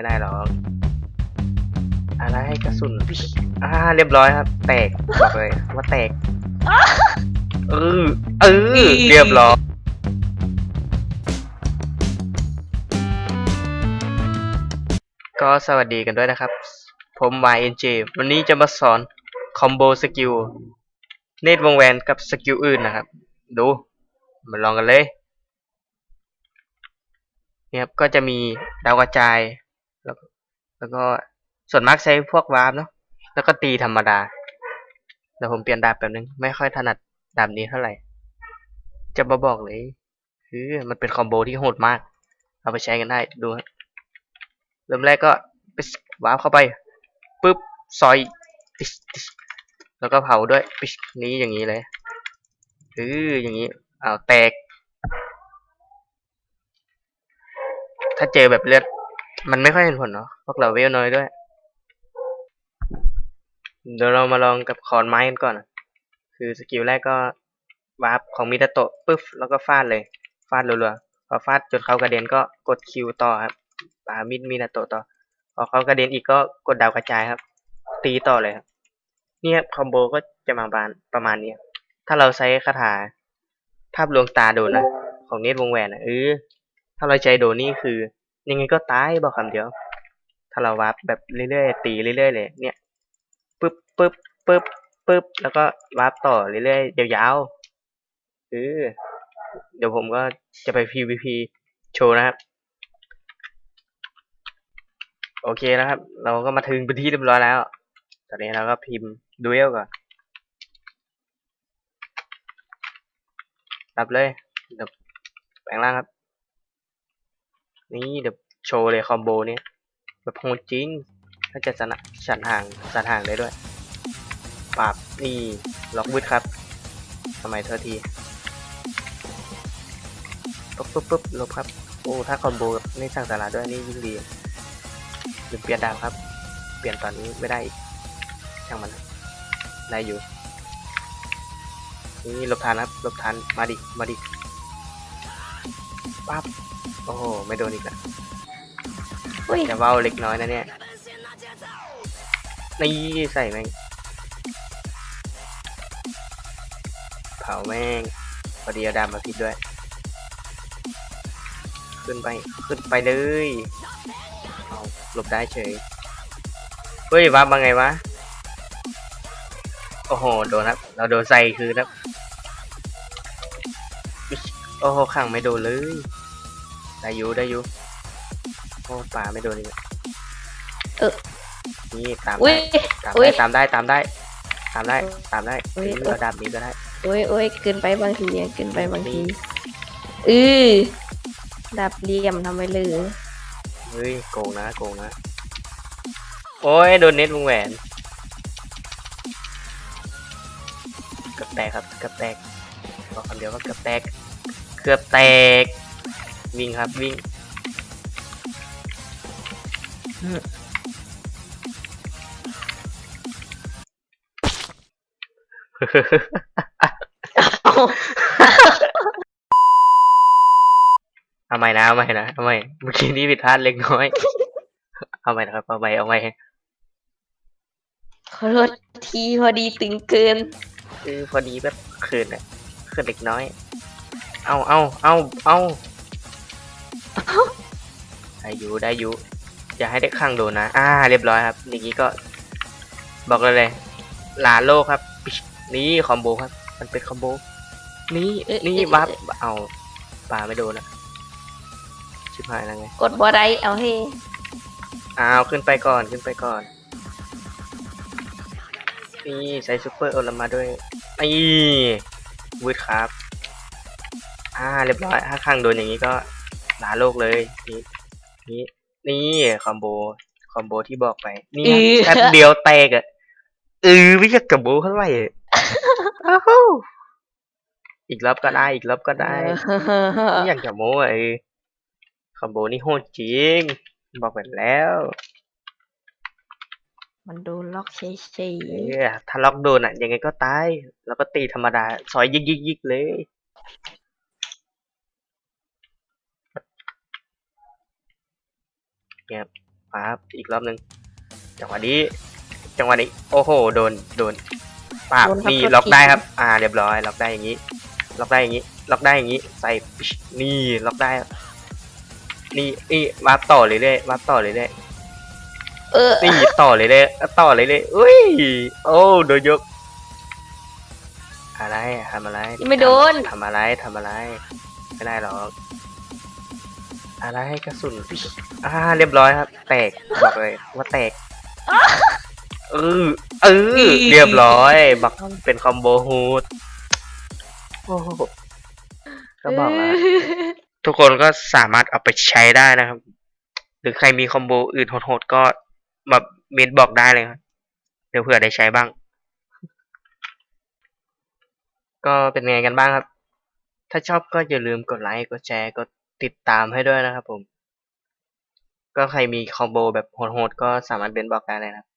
ไม่ได้หรอก อะไรกระสุนอ่าเรียบร้อยครับ แตกบอกเลยว่าแตก เออ เออ เรียบร้อยก็สวัสดีกันด้วยนะครับ ผม YNJ วันนี้จะมาสอนคอมโบสกิลเนตวงแหวนกับสกิลอื่นนะครับ ดู มาลองกันเลยเนี่ยครับก็จะมีดาวกระจาย แล้วก็ส่วนมากใช้พวกวาร์ปเนาะแล้วก็ตีธรรมดาเดี๋ยวผมเปลี่ยนดาบแป๊บนึง ไม่ค่อยถนัดดาบนี้เท่าไหร่ จะมาบอกเลยคือมันเป็นคอมโบที่โหดมาก เอาไปใช้กันได้ดูครับเริ่มแรกก็ไปวาร์ปเข้าไปปุ๊บซอยปิชปิชแล้วก็เผาด้วยปิชนี้อย่างนี้เลยคืออย่างนี้อ้าวแตก ถ้าเจอแบบเลือด มันไม่ค่อยเห็นผลเนาะพวกเราเวลน้อยด้วย เดี๋ยวเรามาลองกับคอนไม้กันก่อน คือสกิลแรกก็วาร์ปของมิดาโตะปุ๊บแล้วก็ฟาดเลย ฟาดรัวๆพอฟาดจนเขากระเด็นก็กดคิวต่อครับปามิดมินาโตะต่อพอเขากระเด็นอีกก็กดดาวกระจายครับ ตีต่อเลยครับเนี่ยคอมโบก็จะมาประมาณประมาณนี้ถ้าเราใช้คาถาภาพลวงตาโดนนะของเนตวงแหวนนะเออถ้าเราใช้โดนนี่คือ ยังไงก็ตายบอกคำเดียว ถ้าเราวาร์ปแบบเรื่อยๆตีเรื่อยๆเลย เนี่ยปึ๊บปึ๊บปึ๊บปึ๊บแล้วก็วาร์ปต่อเรื่อยๆยาวๆเออเดี๋ยวผมก็จะไป PVP โชว์นะครับ โอเคนะครับ เราก็มาถึงพื้นที่เรียบร้อยแล้ว ตอนนี้เราก็พิมพ์ดูเอลก่อนรับเลยเดี๋ยวแปลงร่างครับ นี่เดี๋ยวโชว์เลยคอมโบเนี้ยแบบโหดจริงถ้าจะชนะฉันห่างสันห่างได้ด้วยปราบนี่ล็อกวืดครับทำไมเธอทีปุ๊บปุ๊บปุ๊บลบครับ โอ้ถ้าคอมโบกับนี่สั่งสาระด้วยนี่ยิ่งดีหรือเปลี่ยนดาวครับ เปลี่ยนตอนนี้ไม่ได้ช่างมันได้อยู่นี่ลบทันครับลบทันมาดิมาดิ ปั๊บโอ้โหไม่โดนอีกอะอุ้ยจะเว้าเล็กน้อยนะเนี่ยนี่ใส่แม่งเผาแม่งพอดีเอาดำมาพิดด้วย ขึ้นไปขึ้นไปเลยเอาหลบได้เฉยเฮ้ยว่ามาไงวะโอ้โหโดนครับ เราโดนใส่คืนครับโอ้โหขังไม่โดนเลย ได้อยู่ได้อยู่โอ้ป่าไม่โดนอีกแล้วเออ นี่ตามอุ้ได้ยตามอุ๊ได้ยตามได้ตามได้ตามได้ตามได้อุ๊ยเรือดาบนี้ก็ได้ โอ้ยโอ้ยเกินไปบางทีอะเกินไปบางทีเออดับเหลี่ยมทำไมเลยเฮ้ยโกงนะโกงนะ โอ้ยโดนเน็ตวงแหวนเกือบแตกครับเกือบแตกบอกคำเดียวว่าเกือบแตกเกือบแตก วิ่งครับวิ่งเอาใหม่นะเอาใหม่นะเอาใหม่เมื่อกี้นี้ผิดพลาดเล็กน้อย เอาใหม่นะครับเอาใหม่เอาใหม่ขอโทษทีพอดีตึงเกิน คือพอดีแบบคืนอะคืนเล็กน้อย เอาเอาเอาเอา ได้อยู่ได้อยู่อย่าให้ได้ข้างโดนนะ อ่า เรียบร้อยครับอย่างนี้ก็ บอกเลยเลยลาโลครับปิ๊ชนี่คอมโบครับ มันเป็นคอมโบ นี่เอ๊ะนี่เอ๊ะวับเอ๊ะเอาปลาไม่โดนนะชิบหายแล้วไง กดบอได้เอาให้อ้าวขึ้นไปก่อนขึ้นไปก่อน นี่ใช้ซูเปอร์โอลามาด้วยนี่วืดครับ อ่าเรียบร้อยถ้าข้างโดนอย่างนี้ก็ลาโลกเลยนี่ นี่นี่คอมโบคอมโบที่บอกไป นี่อือแค่เดียวแตกอะเออไม่อยากกับโบเท่าไหร่อะอ้าวอีกรอบก็ได้อีกรอบก็ได้ไม่อยากจะโม้อะไอ้คอมโบนี่โหดจริง บอกไปแล้ว มันโดนล็อกเฉยเออถ้าล็อกโดนอะยังไงก็ตาย แล้วก็ตีธรรมดาซอยยิกยิกยิกเลย เนี่ยครับมาครับอีกรอบหนึ่งจังหวะนี้ จังหวะนี้ โอ้โห โดน โดนปาบโดนครับนี่โทษล็อกทีได้ครับ อ่า เรียบร้อย ล็อกได้อย่างนี้ ล็อกได้อย่างนี้ ล็อกได้อย่างนี้ ใส่ปิ๊ชนี่ ล็อกได้ครับนี่นี่วาร์ปต่อเรื่อยๆวาร์ปต่อเรื่อยเออๆนี่ต่อเรื่อยๆต่อเรื่อยๆอุ้ย โอ้โดนยก อะไรทำอะไรไม่โดน ทำอะไรทำอะไร ไม่ได้หรอก อะไรกระสุนอ่าเรียบร้อยครับ แตกบอกเลยว่าแตกเออเออเรียบร้อย บักเป็นคอมโบฮูดโอ้โหก็บอกแล้วทุกคนก็สามารถเอาไปใช้ได้นะครับ หรือใครมีคอมโบอื่นโหดๆก็มาเมนบอกได้เลยครับเดี๋ยวเผื่อได้ใช้บ้าง ก็เป็นไงกันบ้างครับ ถ้าชอบก็อย่าลืมกดไลค์ กดแชร์ กด ติดตามให้ด้วยนะครับผม ก็ใครมีคอมโบแบบโหดๆก็สามารถเบนบอกได้เลยนะครับ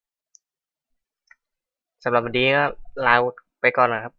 สำหรับวันนี้ก็ลาไปก่อนนะครับ